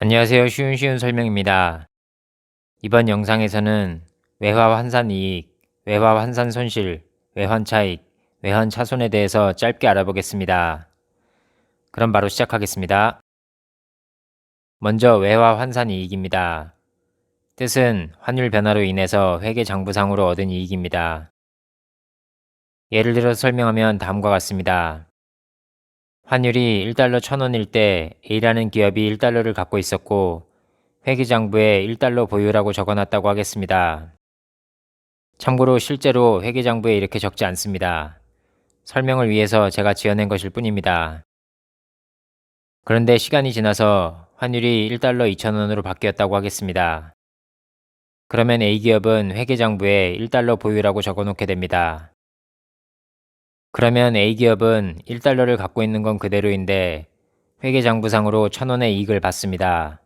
안녕하세요. 쉬운 쉬운 설명입니다. 이번 영상에서는 외화 환산 이익, 외화 환산 손실, 외환 차익, 외환 차손에 대해서 짧게 알아보겠습니다. 그럼 바로 시작하겠습니다. 먼저 외화 환산 이익입니다. 뜻은 환율 변화로 인해서 회계 장부상으로 얻은 이익입니다. 예를 들어 설명하면 다음과 같습니다. 환율이 1달러 1000원일 때 A라는 기업이 1달러를 갖고 있었고 회계장부에 1달러 보유라고 적어놨다고 하겠습니다. 참고로 실제로 회계장부에 이렇게 적지 않습니다. 설명을 위해서 제가 지어낸 것일 뿐입니다. 그런데 시간이 지나서 환율이 1달러 2,000원으로 바뀌었다고 하겠습니다. 그러면 A기업은 회계장부에 1달러 보유라고 적어놓게 됩니다. 그러면 A기업은 1달러를 갖고 있는 건 그대로인데 회계장부상으로 1000원의 이익을 받습니다.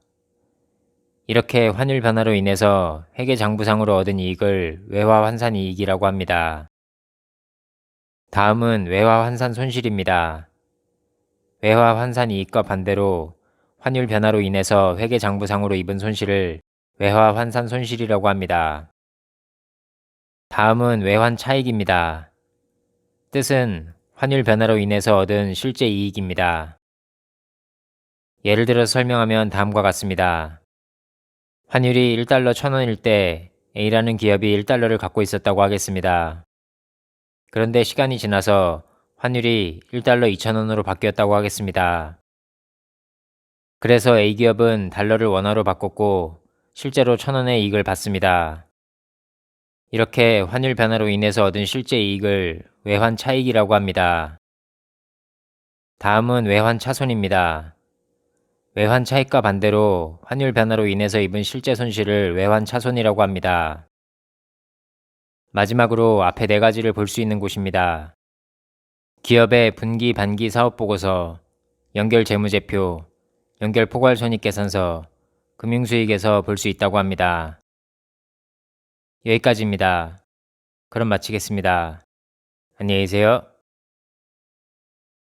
이렇게 환율 변화로 인해서 회계장부상으로 얻은 이익을 외화 환산 이익이라고 합니다. 다음은 외화 환산 손실입니다. 외화 환산 이익과 반대로 환율 변화로 인해서 회계장부상으로 입은 손실을 외화 환산 손실이라고 합니다. 다음은 외환 차익입니다. 뜻은 환율 변화로 인해서 얻은 실제 이익입니다. 예를 들어 설명하면 다음과 같습니다. 환율이 1달러 1000원일 때 A라는 기업이 1달러를 갖고 있었다고 하겠습니다. 그런데 시간이 지나서 환율이 1달러 2,000원으로 바뀌었다고 하겠습니다. 그래서 A기업은 달러를 원화로 바꿨고 실제로 1,000원의 이익을 받습니다. 이렇게 환율 변화로 인해서 얻은 실제 이익을 외환 차익이라고 합니다. 다음은 외환 차손입니다. 외환 차익과 반대로 환율 변화로 인해서 입은 실제 손실을 외환 차손이라고 합니다. 마지막으로 앞에 네 가지를 볼 수 있는 곳입니다. 기업의 분기 반기 사업 보고서, 연결 재무제표, 연결 포괄 손익 계산서, 금융수익에서 볼 수 있다고 합니다. 여기까지입니다. 그럼 마치겠습니다. 안녕히 계세요.